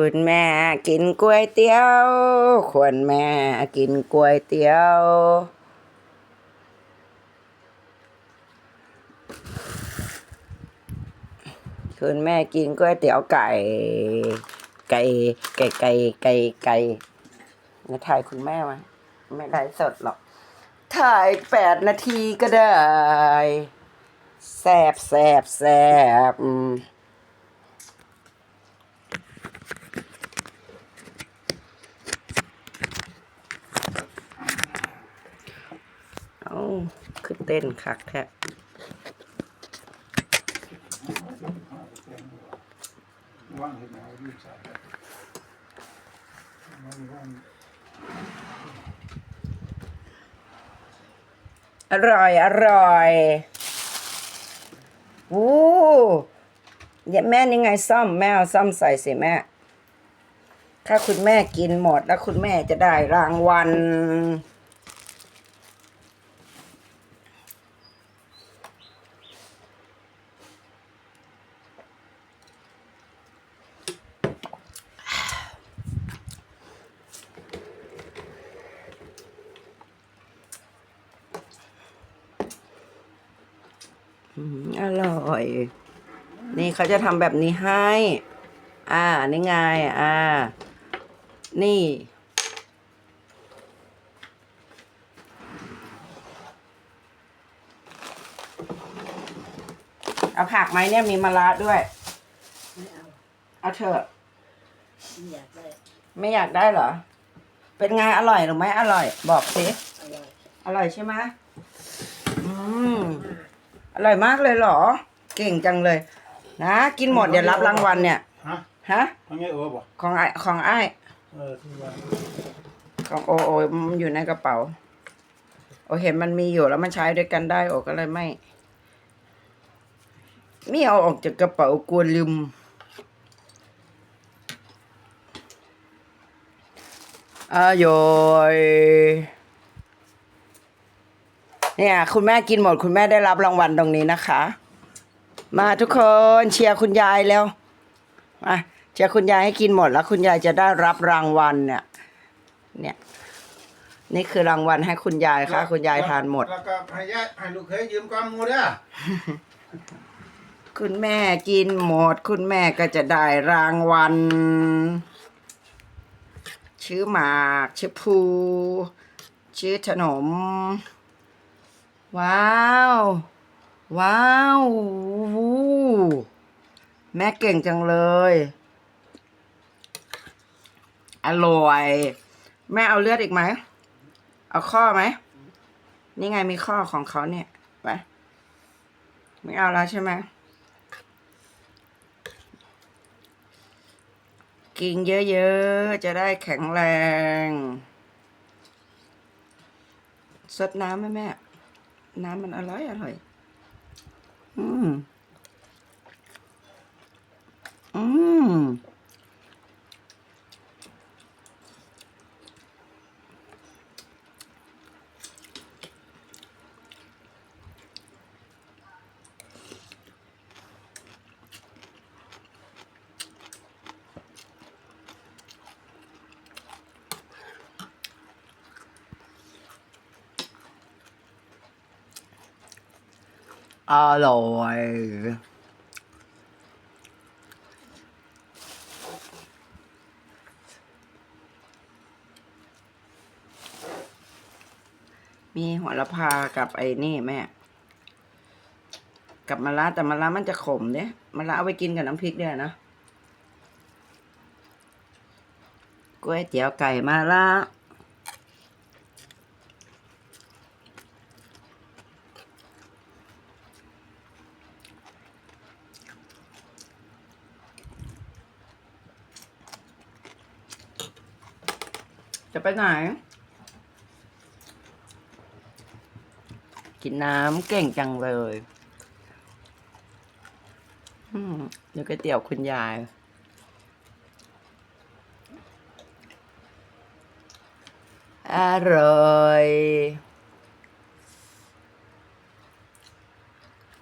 คุณแม่กินก๋วยเตี๋ยว คุณแม่กินก๋วยเตี๋ยว คุณแม่กินก๋วยเตี๋ยวไก่ ไก่ไก่ไก่ไก่ไก่มาถ่ายคุณแม่มาไม่ได้สดหรอก ถ่ายแปดนาทีก็ได้แซบแซบแซบ เอาคือเต้นคักแท้อร่อย อร่อยวู้ยแม่นี่ไงซ่อมแม่เอาซ่อมใส่สิแม่ ถ้าคุณแม่กินหมดแล้วคุณแม่จะได้รางวัล อร่อย นี่เขาจะทำแบบนี้ให้ อ่า นี่ไง อ่า นี่ เอาผักไหมเนี่ยมีมะระด้วย ไม่เอาเอาเถอะ ไม่อยากได้ไม่อยากได้เหรอ เป็นไงอร่อยหรือไม่อร่อย บอกสิอร่อยอร่อยใช่ไหมอืม อร่อยมากเลยเหรอ เก่งจังเลย นะ กินหมดเดี๋ยวรับรางวัลเนี่ย ฮะฮะ ทำไงเออบ่ของไอของไอายเออที่ว่าของโอโอมันอยู่ในกระเป๋า โอเห็นมันมีอยู่แล้วมันใช้ด้วยกันได้โอก็เลยไม่ ไม่เอาออกจากกระเป๋ากลัวลืมอร่อย เนี่ย คุณแม่กินหมด คุณแม่ได้รับรางวัลตรงนี้นะคะ มาทุกคนเชียร์คุณยายแล้วมาเชียร์คุณยายให้กินหมดแล้ว คุณยายจะได้รับรางวัลเนี่ย เนี่ย นี่คือรางวัลให้คุณยายค่ะ คุณยายทานหมด แล้วก็ให้ยายให้ลูกเคยยืมก้อนหมูเด้อคุณแม่กินหมด คุณแม่ก็จะได้รางวัลชื่อหมากชื่อภูชื่อขนม ว้าว ว้าววูแม่เก่งจังเลย อร่อย แม่เอาเลือดอีกไหม เอาข้อไหม นี่ไงมีข้อของเขาเนี่ยไปไม่เอาแล้วใช่ไหมกินเยอะๆ จะได้แข็งแรงสดน้ำไหมแม่ น้ำมันอร่อย อร่อย อืม อืม อร่อยมีหัวละพากับไอ้นี่แม่ กับมะระแต่มะระมันจะขมเนี่ยมะระเอาไปกินกับน้ำพริกเนี่ยนะก๋วยเตี๋ยวไก่มะระ จะไปไหน กินน้ำเก่งจังเลยเดี๋ยวก๋วยเตี๋ยวคุณยาย อร่อย